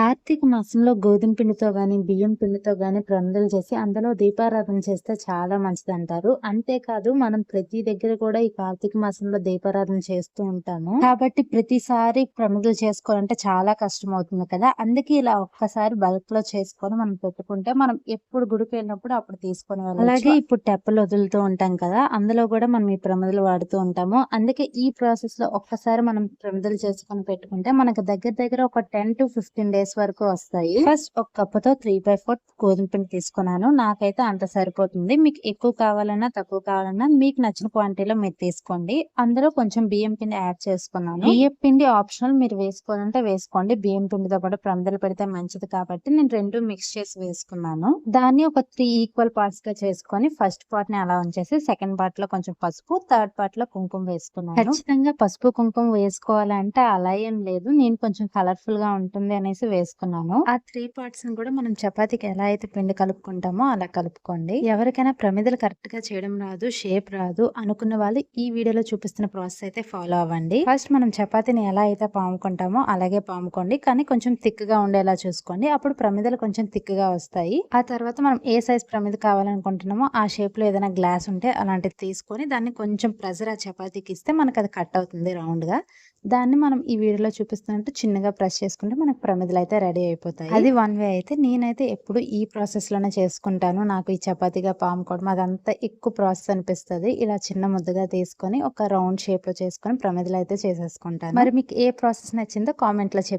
కార్తీక మాసంలో గోధుమ పిండితో గాని, బియ్యం పిండితో కానీ ప్రమిదలు చేసి అందులో దీపారాధన చేస్తే చాలా మంచిది అంటారు అంతేకాదు మనం ప్రతి దగ్గర కూడా ఈ కార్తీక మాసంలో దీపారాధన చేస్తూ ఉంటాము. కాబట్టి ప్రతిసారి ప్రమిదలు చేసుకోవాలంటే చాలా కష్టం అవుతుంది కదా! అందుకే ఇలా ఒక్కసారి బల్క్లో చేసుకొని మనం పెట్టుకుంటే మనం ఎప్పుడు గుడికి వెళ్ళినప్పుడు అప్పుడు తీసుకొని అలాగే ఇప్పుడు టెప్పలు వదులుతూ ఉంటాం కదా! అందులో కూడా మనం ఈ ప్రమిదలు వాడుతూ ఉంటాము. అందుకే ఈ ప్రాసెస్లో ఒక్కసారి మనం ప్రమిదలు చేసుకొని పెట్టుకుంటే మనకు దగ్గర దగ్గర ఒక 10-15 డేస్ వరకు వస్తాయి. ఫస్ట్ ఒక కప్పుతో 3/4 గోధుమ పిండి తీసుకున్నాను. నాకైతే అంత సరిపోతుంది. మీకు ఎక్కువ కావాలన్నా, తక్కువ కావాలన్నా మీకు నచ్చిన క్వాంటిటీలో మీరు తీసుకోండి. అందులో కొంచెం బియ్యం పిండి యాడ్ చేసుకున్నాను. బియ్యం పిండి ఆప్షనల్ మీరు వేసుకోవాలంటే వేసుకోండి. బియ్యం పిండితో పాటు ప్రమిదలు పెడితే మంచిది కాబట్టి నేను రెండు మిక్స్ చేసి వేసుకున్నాను. దాన్ని ఒక త్రీ ఈక్వల్ పార్ట్స్గా చేసుకొని ఫస్ట్ పార్ట్‌ని అలా ఉంచేసి సెకండ్ పార్ట్‌లో కొంచెం పసుపు, థర్డ్ పార్ట్‌లో కుంకుమ వేసుకున్నాను. ఖచ్చితంగా పసుపు, కుంకుమ వేసుకోవాలంటే అలా ఏం లేదు. నేను కొంచెం కలర్ఫుల్గా ఉంటుంది అనేసి వేసుకున్నాను. ఆ త్రీ పార్ట్స్ కూడా మనం చపాతీకి ఎలా అయితే పిండి కలుపుకుంటామో అలా కలుపుకోండి. ఎవరికైనా ప్రమిదలు కరెక్ట్‌గా చేయడం రాదు, షేప్ రాదు అనుకున్న వాళ్ళు ఈ వీడియోలో చూపిస్తున్న ప్రాసెస్ అయితే ఫాలో అవ్వండి. ఫస్ట్ మనం చపాతీని ఎలా అయితే పాముకుంటామో అలాగే పాముకోండి. కానీ కొంచెం థిక్‌గా ఉండేలా చూసుకోండి. అప్పుడు ప్రమిదలు కొంచెం థిక్‌గా వస్తాయి. ఆ తర్వాత మనం ఏ సైజ్ ప్రమిద కావాలనుకుంటున్నామో ఆ షేప్లో ఏదైనా గ్లాస్ ఉంటే అలాంటిది తీసుకొని దాన్ని కొంచెం ప్రెజర్ ఆ చపాతీకి ఇస్తే మనకు అది కట్ అవుతుంది రౌండ్గా దాన్ని మనం ఈ వీడియోలో చూపిస్తున్నట్టు చిన్నగా ప్రెస్ చేసుకుంటే మనకు ప్రమిదలు అయితే రెడీ అయిపోతాయి. అది వన్ వే అయితే నేనైతే ఎప్పుడు ఈ ప్రాసెస్‌లోనే చేసుకుంటాను. నాకు ఈ చపాతీగా పాముకోవడం అదంతా ఎక్కువ ప్రాసెస్ అనిపిస్తది. ఇలా చిన్న ముద్దగా తీసుకొని ఒక రౌండ్ షేప్‌లో చేసుకొని ప్రమిదలు అయితే చేసేసుకుంటాను. మరి మీకు ఏ ప్రాసెస్ నచ్చిందో కామెంట్‌లో చెప్పండి.